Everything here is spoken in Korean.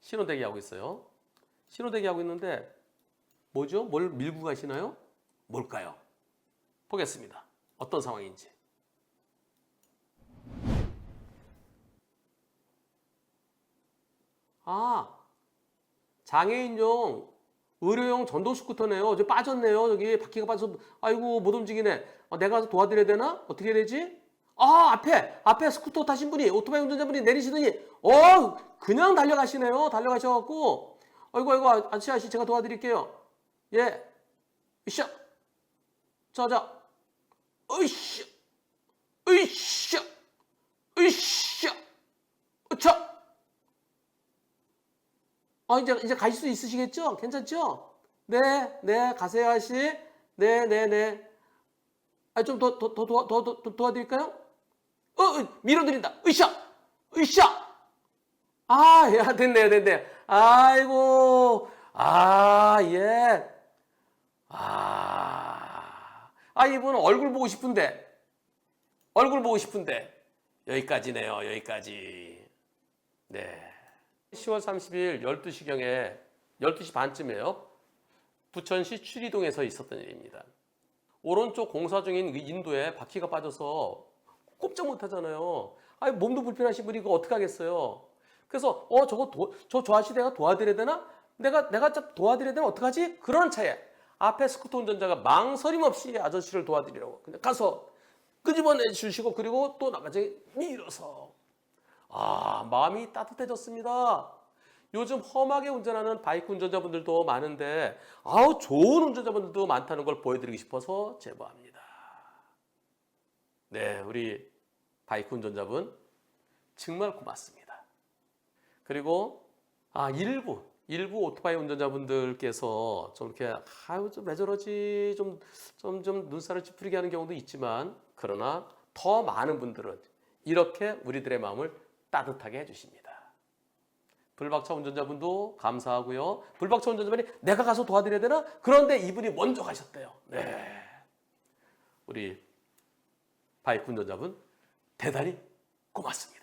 신호 대기 하고 있어요. 신호 대기 하고 있는데 뭐죠? 뭘 밀고 가시나요? 뭘까요? 보겠습니다. 어떤 상황인지. 아, 장애인용 의료용 전동 스쿠터네요. 저 빠졌네요. 저기 바퀴가 빠져서 아이고 못 움직이네. 어, 내가 가서 도와드려야 되나? 어떻게 해야 되지? 아 앞에 앞에 스쿠터 타신 분이 오토바이 운전자분이 내리시더니 어 그냥 달려가시네요. 달려가셔갖고 아이고 아이고 아저씨 아저씨 제가 도와드릴게요. 예, 으쌰, 자자, 으쌰, 으쌰, 으쌰, 으차. 아 이제 이제 가실 수 있으시겠죠? 괜찮죠? 네, 네 가세요 아저씨. 네, 네, 네. 아 좀 더 더 더 도와 더, 더, 더 도와드릴까요? 밀어드린다. 으쌰, 으쌰. 아, 야 됐네, 됐네. 아이고, 아 예. 아, 아 이분 얼굴 보고 싶은데 얼굴 보고 싶은데 여기까지네요. 여기까지. 네. 10월 30일 12시경에 12시 반쯤에요. 부천시 추리동에서 있었던 일입니다. 오른쪽 공사 중인 그 인도에 바퀴가 빠져서 꼼짝 못 하잖아요. 아니, 몸도 불편하신 분이 이거 어떡하겠어요. 그래서, 어, 저거 도, 저, 저 아저씨 내가 도와드려야 되나? 내가, 내가 좀 도와드려야 되나? 어떡하지? 그런 차에 앞에 스쿠터 운전자가 망설임 없이 아저씨를 도와드리라고. 그냥 가서 끄집어내 주시고, 그리고 또 나머지 밀어서. 아, 마음이 따뜻해졌습니다. 요즘 험하게 운전하는 바이크 운전자분들도 많은데, 아우, 좋은 운전자분들도 많다는 걸 보여드리고 싶어서 제보합니다. 네, 우리 바이크 운전자분, 정말 고맙습니다. 그리고, 아, 일부, 일부 오토바이 운전자분들께서 좀 이렇게, 아유, 좀왜 저러지, 좀, 좀, 좀 눈살을 찌푸리게 하는 경우도 있지만, 그러나 더 많은 분들은 이렇게 우리들의 마음을 따뜻하게 해주십니다. 불박차 운전자분도 감사하고요. 불박차 운전자분이 내가 가서 도와드려야 되나? 그런데 이분이 먼저 가셨대요. 네. 우리 바이크 운전자분 대단히 고맙습니다.